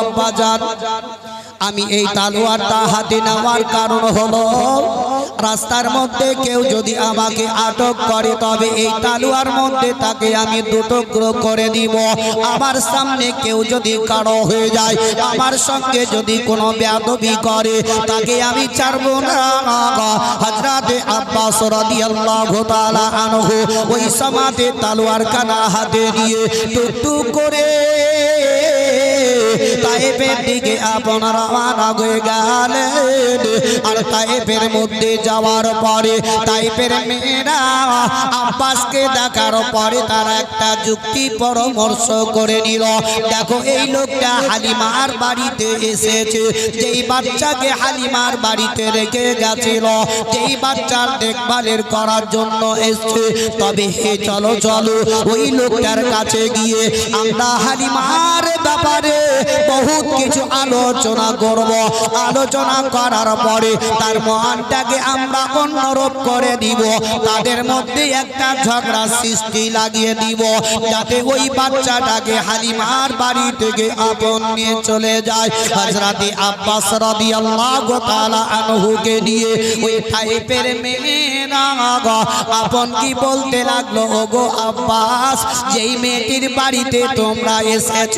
আব্বা যান আমি এই তালোয়ারটা হাতে নেওয়ার কারণ হলো, রাস্তার মধ্যে কেউ যদি আমাকে আটক করে, তবে এই তালুয়ার মধ্যে তাকে আমি দুটুকরো করে দিব। আমার সামনে কেউ যদি কারও হয়ে যায়, আমার সঙ্গে যদি কোনো বেয়াদবি করে, তাকে আমি ছাড়বো না। হজরাতে আব্বাস রাদিয়াল্লাহু তাআলা আনহু ওই সমাতে তালোয়ার কানা হাতে নিয়ে টুকটুক করে তাইপের দিকে আপন রওনা হয়ে গেলেন আর তাইপের মধ্যে যাওয়ার পরে তাইপের মেয়েরা আব্বাসকে দেখার পরে তারা একটা যুক্তি পরামর্শ করে নিল। দেখো, এই লোকটা হালিমার বাড়িতে এসেছে। যেই বাচ্চাকে হালিমার বাড়িতে রেখে গেছিল, যেই বাচ্চার দেখভালের করার জন্য এসছে। তবে হে, চলো চলো, ওই লোকটার কাছে গিয়ে আমরা হালিমার ব্যাপারে বহুত কিছু আলোচনা করব। আলোচনা করার পরে তার মহানটাকে আমরা অন্যরূপ করে দিব। তাদের মধ্যে একটা ঝগড়া সৃষ্টি লাগিয়ে দিব। যাতে ওই বাচ্চাটাকে হালিমার বাড়ি থেকে আপন নিয়ে চলে যায়। হজরতে আব্বাস রাদিয়াল্লাহু তাআলা আনহুকে নিয়ে ওই টাইপের আপন কি বলতে লাগল? ওগো আব্বাস, যেই মেয়েটির বাড়িতে তোমরা এসেছ,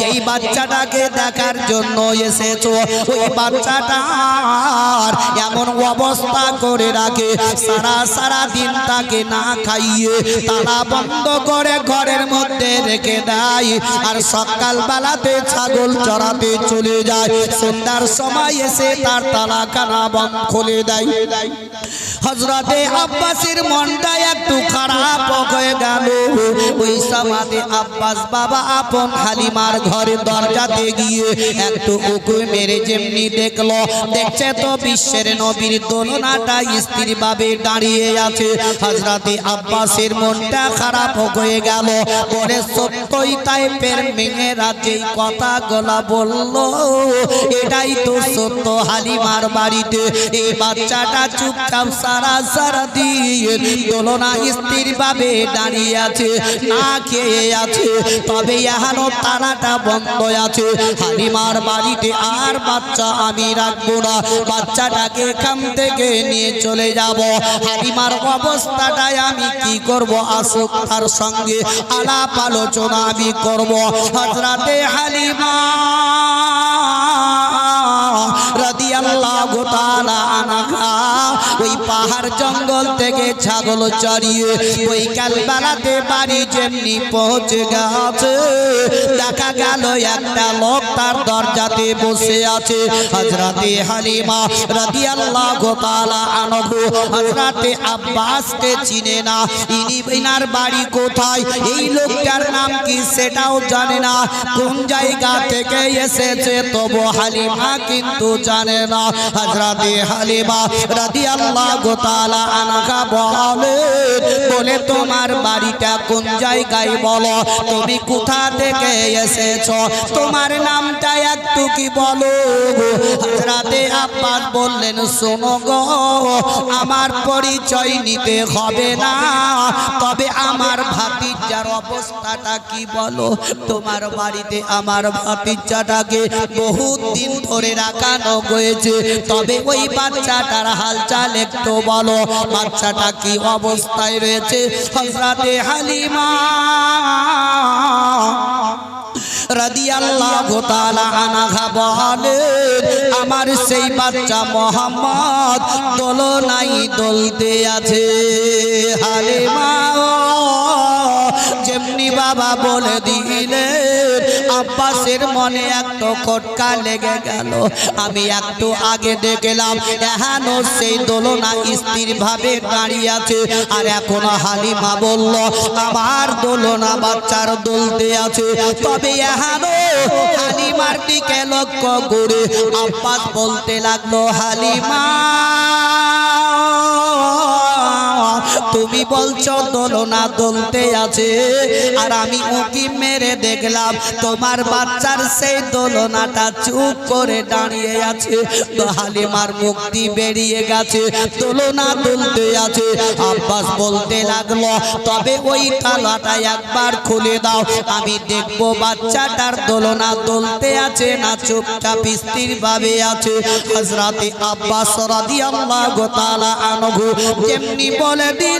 যেই বাচ্চাটাকে দেখার জন্য এসেছ, ওই বাচ্চাটার এমন অবস্থা করে রাখে, সারা সারা দিন তাকে না খাইয়ে তারা বন্ধ করে ঘরের মধ্যে রেখে দেয় আর সকাল বেলাতে ছাগল চড়াতে চলে যায়। সন্ধ্যার সময় এসে তার তালা কানা বন্ধ খুলে দেয়। হজরতে আব্বাসের মনটা একটু খারাপ হয়ে গেল। ওই সমাধে আব্বাস বাবা আপন হালিমার ঘরে দরজাতে গিয়ে একটু উকু মেরে যেমনি দেখল। দেখছে তো বিশ্বের নবীর দোলনাটা স্ত্রী ভাবে দাঁড়িয়ে আছে। হজরতে আব্বাসের মনটা খারাপ হয়ে গেল। পরে সত্যই তাই পের মেয়েরা যেই কথা গলা বলল, এটাই তো সত্য হালিমার বাড়িতে। এই বাচ্চাটা চুপচাপ সারা সারা দিয়ে ভাবে দাঁড়িয়ে আছে, না খেয়ে আছে, তবে তারাটা বন্ধ আছে। হালিমার বাড়িতে আর বাচ্চা আমি রাখব না, বাচ্চাটাকে এখান থেকে নিয়ে চলে যাব। হালিমার অবস্থাটাই আমি কি করব? আসুক তার সঙ্গে আলাপ আলোচনা আমি করব। হজরাতে হালিমা ওই পাহাড় জঙ্গল থেকে ছাগল চড়িয়ে ওই কালবেলাতে বাড়ি যেমনি পৌঁছে গেছে। দেখা গেল একটা লোক তার দরজাতে বসে আছে। হজরতে হালিমা রাদিয়াল্লাহু তাআলা আনহু হজরতে আব্বাসকে চিনে না। ইনি ইনার বাড়ি কোথায়? এই লোকটার নাম কি সেটাও জানে না। কোন জায়গা থেকে এসেছে তবু হালিমা কিন্তু জানে না। হজরতে হালিমা রাদিয়াল্লাহু তাআলা আনহা বলে বলে, তোমার বাড়িটা কোন জায়গায় বলো? তুমি কোথা থেকে এসেছ? তোমার নামটা একটু কি বলো হজরতে আব্বাস বললেন, শোনো গো, আমার পরিচয় নিতে হবে না। তবে আমার ভাতিজার অবস্থাটা কি বলো? তোমার বাড়িতে আমার ভাতিজাটাকে বহুত দিন ধরে রাখানো হয়েছে। তবে ওই বাচ্চাটার হালচাল একটু বলো, বাচ্চাটা কি অবস্থায় রয়েছে? হজরতে হালিমা আমার সেই বাচ্চা মোহাম্মদ দোলনাই দোলতে আছে। হালিমা বাবা বলে দিলেন আব্বাসের মনে একটু খটকা লেগে গেল। আমি একটু আগে দেখলাম, এহানো সেই দোলনা স্থির ভাবে দাঁড়িয়ে আছে। আর এখন হালিমা বলল, আমার দোলনা বাচ্চার দোলতে আছে। তবে এহানো হালিমার দিকে লক্ষ্য করে আব্বাস বলতে লাগল, হালিমা তুমি বলছো, দোলনা দোলতে আছে। আর আমি উকি মেরে দেখলাম, তোমার বাচ্চার সেই দোলনাটা চুপ করে দাঁড়িয়ে আছে। হালিমার মুক্তি বেরিয়ে গেছে, দোলনা দুলতে আছে। আব্বাস বলতে লাগল, তবে ওই তালাটা একবার খুলে দাও, আমি দেখব বাচ্চাটার দোলনা দুলতে আছে না চুপচাপ স্থির ভাবে আছে। হজরতে আব্বাস রাদিয়াল্লাহু তাআলা আনহু যেমনি বলে দিল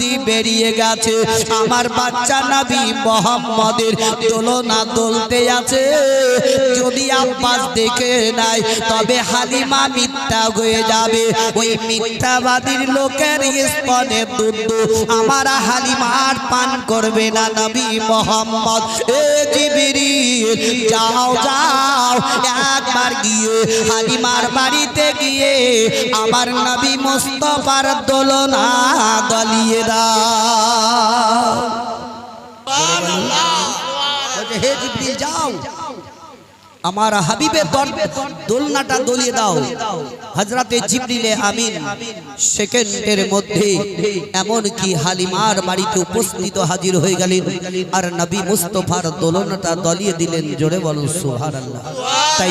বেরিয়ে গেছে। আমার বাচ্চা নবী মোহাম্মদের দোলনা দোলতে আছে। যদি আব্বাস দেখে নাই, তবে হালিমা মিথ্যা হয়ে যাবে। ওই মিথ্যাবাদীর লোকের স্পনে দুধ। আমার হালিমার পান করবে না নবী মোহাম্মদ। এ জিবিরিল, যাও যাও, একবার গিয়ে হালিমার বাড়িতে গিয়ে আমার নবী মোস্তফার দোলনা আমার হাবিবের দল- দোলনাটা দলিয়ে দাও। হজরতে জিবরিলে আমিন সেকেন্ডের মধ্যে এমন কি হালিমার বাড়িতে উপস্থিত হাজির হয়ে গেলেন। আর নবী মুস্তফার দোলনাটা দলিয়ে দিলেন। জোরে বলো সোহার তাই